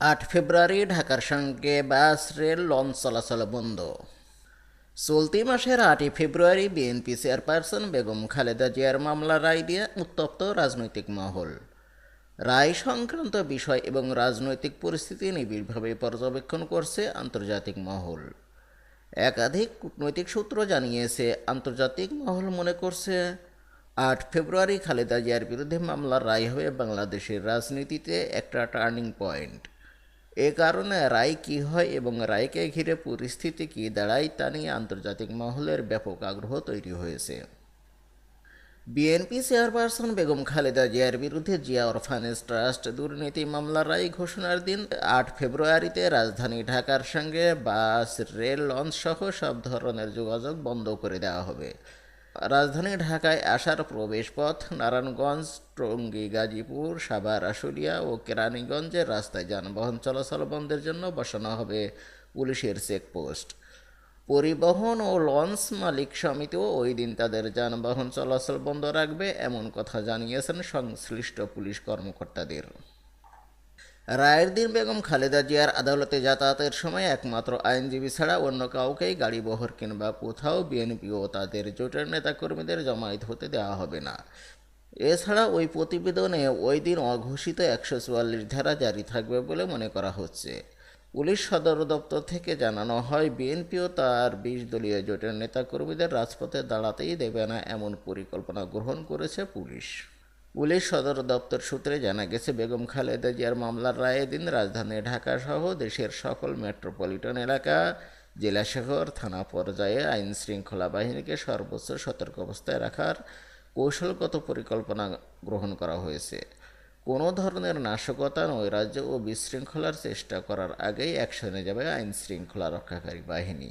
আট ফেব্রুয়ারি ঢাকার সঙ্গে বাস, রেল, লঞ্চ চলাচল বন্ধ। চলতি মাসের আটই February BNP chairperson Begum Khaleda জিয়ার মামলা রায় দিয়ে উত্তপ্ত রাজনৈতিক মহল। রায় সংক্রান্ত বিষয় এবং রাজনৈতিক পরিস্থিতি নিবিড়ভাবে পর্যবেক্ষণ করছে আন্তর্জাতিক মহল। একাধিক কূটনৈতিক সূত্র জানিয়েছে, আন্তর্জাতিক মহল মনে করছে, আট ফেব্রুয়ারি খালেদা জিয়ার বিরুদ্ধে মামলার রায় হবে বাংলাদেশের রাজনীতিতে একটা টার্নিং পয়েন্ট। এ কারণে রায় কী হয় এবং রায়কে ঘিরে পরিস্থিতি কী দাঁড়ায় তা নিয়ে আন্তর্জাতিক মহলের ব্যাপক আগ্রহ তৈরি হয়েছে। বিএনপি চেয়ারপারসন বেগম খালেদা জিয়ার বিরুদ্ধে জিয়া অরফানেজ ট্রাস্ট দুর্নীতি মামলার রায় ঘোষণার দিন আট ফেব্রুয়ারিতে রাজধানী ঢাকার সঙ্গে বাস, রেল লঞ্চ সহ সব ধরনের যোগাযোগ বন্ধ করে দেওয়া হবে। রাজধানী ঢাকায় আসার প্রবেশপথ নারায়ণগঞ্জ, টঙ্গী, গাজীপুর, সাভার, আশুলিয়া ও কেরানীগঞ্জের রাস্তায় যানবাহন চলাচল বন্ধের জন্য বসানো হবে পুলিশের চেকপোস্ট। পরিবহন ও লঞ্চ মালিক সমিতিও ওই দিন তাদের যানবাহন চলাচল বন্ধ রাখবে, এমন কথা জানিয়েছেন সংশ্লিষ্ট পুলিশ কর্মকর্তাদের। রায়ের দিন বেগম খালেদা জিয়ার আদালতে যাতায়াতের সময় একমাত্র আইনজীবী ছাড়া অন্য কাউকেই গাড়ি বহর কিংবা কোথাও বিএনপি ও তাদের জোটের নেতাকর্মীদের জমায়েত হতে দেওয়া হবে না। এছাড়া ওই প্রতিবেদনে ওই দিন অঘোষিত একশো চুয়াল্লিশ ধারা জারি থাকবে বলে মনে করা হচ্ছে। পুলিশ সদর দপ্তর থেকে জানানো হয়, বিএনপিও তার বিশ দলীয় জোটের নেতাকর্মীদের রাজপথে দাঁড়াতেই দেবে না এমন পরিকল্পনা গ্রহণ করেছে পুলিশ। পুলিশ সদর দপ্তর সূত্রে জানা গেছে, বেগম খালেদা জিয়ার মামলার রায়ে দিন রাজধানী ঢাকা সহ দেশের সকল মেট্রোপলিটন এলাকা জেলা শহর থানা পর্যায়ে আইন শৃঙ্খলা বাহিনীকে সর্বোচ্চ সতর্ক অবস্থায় রাখার কৌশলগত পরিকল্পনা গ্রহণ করা হয়েছে। কোনো ধরনের নাশকতা, নৈরাজ্য ও বিশৃঙ্খলার চেষ্টা করার আগেই অ্যাকশনে যাবে আইন শৃঙ্খলা রক্ষাকারী বাহিনী।